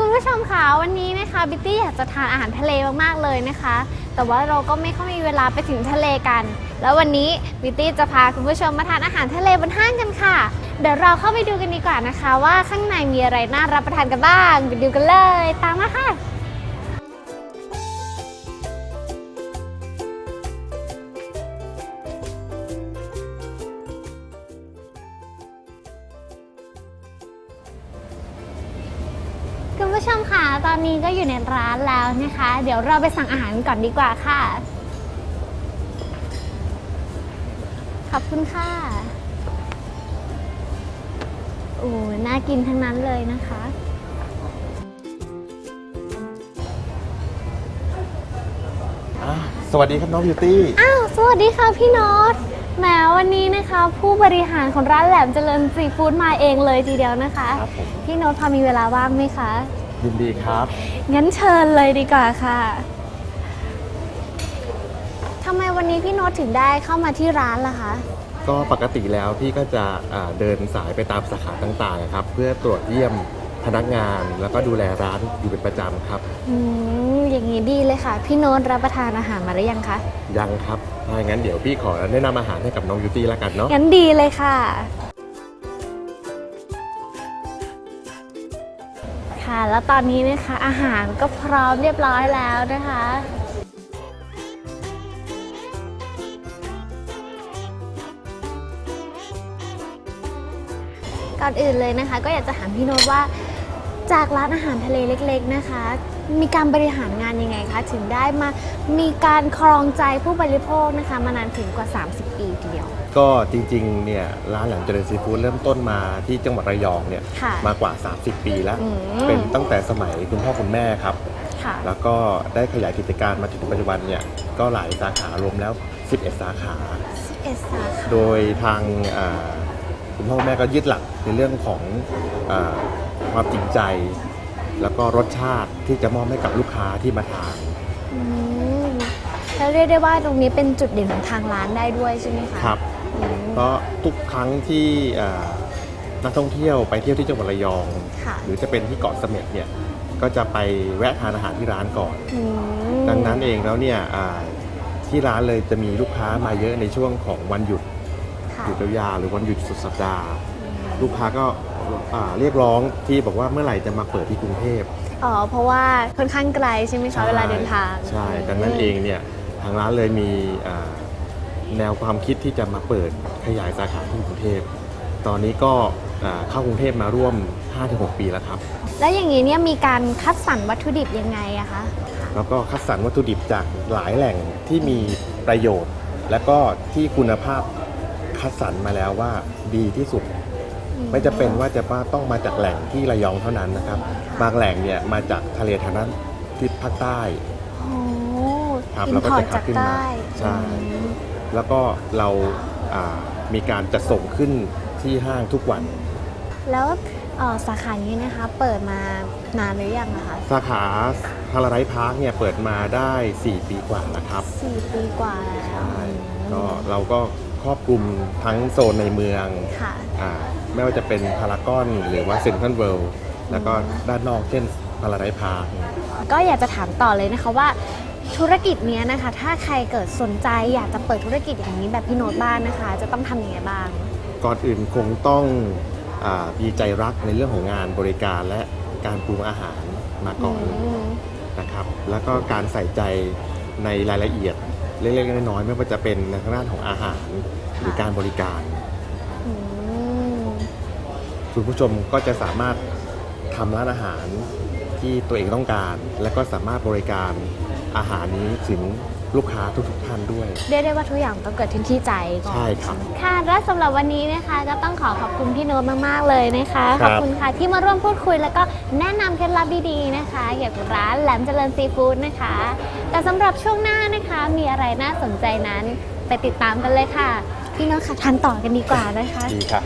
คุณผู้ชมคะวันนี้นะคะบิตตี้อยากจะทานอาหารทะเลมากๆเลยนะคะ แต่ว่าเราก็ไม่ค่อยมีเวลาไปถึงทะเลกัน แล้ววันนี้บิตตี้จะพาคุณผู้ชมมาทานอาหารทะเลบนห้างกันค่ะ เดี๋ยวเราเข้าไปดูกันดีกว่านะคะ ว่าข้างในมีอะไรน่ารับประทานกันบ้างไปดูกันเลย ตามมาค่ะ ผู้ชมค่ะ ตอนนี้ก็อยู่ในร้านแล้วนะคะ เดี๋ยวเราไปสั่งอาหารก่อนดีกว่าค่ะ ขอบคุณค่ะโอ้ยน่ากินทั้งนั้นเลยนะคะ อะสวัสดีครับน้องบิวตี้ อ้าว สวัสดีค่ะพี่โน็อตแหมวันนี้นะคะ ผู้บริหารของร้านแหลมเจริญซีฟู้ดมาเองเลยทีเดียวนะคะ ครับผม พี่โน้ตพอมีเวลาว่างไหมคะ ยินดีครับ งั้นเชิญเลยดีกว่าค่ะ ทำไมวันนี้พี่โน้ตถึงได้เข้ามาที่ร้านล่ะคะ ก็ปกติแล้วพี่ก็จะอ่าเดินสายไปตามสาขาต่างๆนะครับ เพื่อตรวจเยี่ยมพนักงานแล้วก็ดูแลร้านอยู่เป็นประจำครับ อืม อย่างนี้ดีเลยค่ะ พี่โน้ตรับประทานอาหารมาหรือยังคะ ยังครับถ้าอย่างนั้นเดี๋ยวพี่ขอแนะนำอาหารให้กับน้องบิวตี้แล้วกันเนาะ งั้นดีเลยค่ะ ค่ะ แล้วตอนนี้นะคะอาหารก็พร้อมเรียบร้อยแล้วนะคะก่อนอื่นเลยนะคะ ก็อยากจะถามพี่โน้ตว่าจากร้านอาหารทะเลเล็ก ๆ นะคะ มีการบริหารงานยังไงคะถึงได้มามีการครองใจผู้บริโภคนะคะมานานถึงกว่า 30 ปีทีเดียว ก็จริงๆเนี่ยร้านแหลมเจริญซีฟู้ดเริ่มต้นมาที่จังหวัดระยองเนี่ยค่ะมากว่า 30 ปีแล้ว อืม เป็นตั้งแต่สมัยคุณพ่อคุณแม่ครับ ค่ะ แล้วก็ได้ขยายกิจการมาจนถึงปัจจุบันเนี่ยก็หลายสาขารวมแล้ว 11 สาขาเอสาค่ะโดยทางอ่าคุณพ่อคุณแม่ก็ยึดหลักในเรื่องของอาความจริงใจ แล้วก็รสชาติที่จะมอบให้กับลูกค้าที่มาทานอืมแล้วเรียกได้ว่าตรงนี้เป็นจุดเด่นของทางร้านได้ด้วยใช่ไหมคะครับอืมเพราะทุกครั้งที่อ่านักท่องเที่ยวไปเที่ยวที่จังหวัดระยอง ค่ะหรือจะเป็นที่เกาะเสม็ดเนี่ยก็จะไปแวะทานอาหารที่ร้านก่อน อืมดังนั้นเองแล้วเนี่ยอ่าที่ร้านเลยจะมีลูกค้ามาเยอะในช่วงของวันหยุดค่ะหยุดยาวๆหรือวันหยุดสุดสัปดาห์ ลูกค้าก็ อ่าเรียกร้องที่บอกว่าเมื่อไหร่จะมาเปิดที่กรุงเทพ อ๋อ เพราะว่าค่อนข้างไกลใช่ไหมคะเวลาเดินทางใช่ ดังนั้นเองเนี่ยทางร้านเลยมีอ่าแนวความคิดที่จะมาเปิดขยายสาขาที่กรุงเทพ ตอนนี้ก็อ่าเข้ากรุงเทพมาร่วม 5-6 ปีแล้วครับ แล้วอย่างนี้เนี่ยมีการคัดสรรวัตถุดิบยังไงอะคะแล้วก็คัดสรรวัตถุดิบจากหลายแหล่งที่มีประโยชน์ และก็ที่คุณภาพคัดสรรมาแล้วว่าดีที่สุด ไม่จะเป็นว่าจะว่าต้องมาจากแหล่งที่ระยองเท่านั้นนะครับ บางแหล่งเนี่ยมาจากทะเลทางด้านทิศภาคใต้โอ้ครับอิเรานก็พอร์จะตคัจาดกขึ้นมาใต้ใช่อืมแล้วก็เราอ่ามีการจัดส่งขึ้นที่ห้างทุกวัน แล้วเอ่อสาขานี้นะคะเปิดมานานหรือยังอะคะ สาขาพาราไดพาร์คเนี่ยเปิดมาได้ 4 ปีกว่าแล้วครับสี่ปีกว่าแล้วใช่ก็เราก็ครอบคลุมทั้งโซนในเมืองค่ะอ่า ไม่ว่าจะเป็นพารากอนหรือว่าเซ็นทรัลเวิลด์แล้วก็ด้านนอกเช่นพาราไดพาร์คก็อยากจะถามต่อเลยนะคะว่าธุรกิจเนี้ยนะคะ ถ้าใครเกิดสนใจอยากจะเปิดธุรกิจอย่างนี้แบบพี่โน้ตบ้านนะคะ จะต้องทำยังไงบ้าง ก่อนอื่นคงต้องอามีใจรักในเรื่องของงานบริการและการปรุงอาหารมาก่อนอืม นะครับ แล้วก็การใส่ใจในรายละเอียดเล็กๆน้อยๆไม่ว่าจะเป็นในทางด้านของอาหารหรือการบริการ อืม คุณผู้ชมก็จะสามารถทำร้านอาหารที่ตัวเองต้องการ และก็สามารถบริการอาหารนี้ถึงลูกค้าทุกๆท่านด้วย เรียกได้ว่าทุกอย่างต้องเกิดที่ที่ใจก่อนใช่ครับ ค่ะและสำหรับวันนี้นะคะก็ต้องขอขอบคุณพี่โน้ตมากๆเลยนะคะ คขรับ อบคุณค่ะที่มาร่วมพูดคุย แล้วก็แนะนำเคล็ดลับดีๆนะคะเกี่ยวกับร้านแหลมเจริญซีฟู้ดนะคะ แต่สำหรับช่วงหน้านะคะมีอะไรน่าสนใจนั้นไปติดตามกันเลยค่ะ พี่โน้ตค่ะทานต่อกันดีกว่านะคะ ดีค่ะ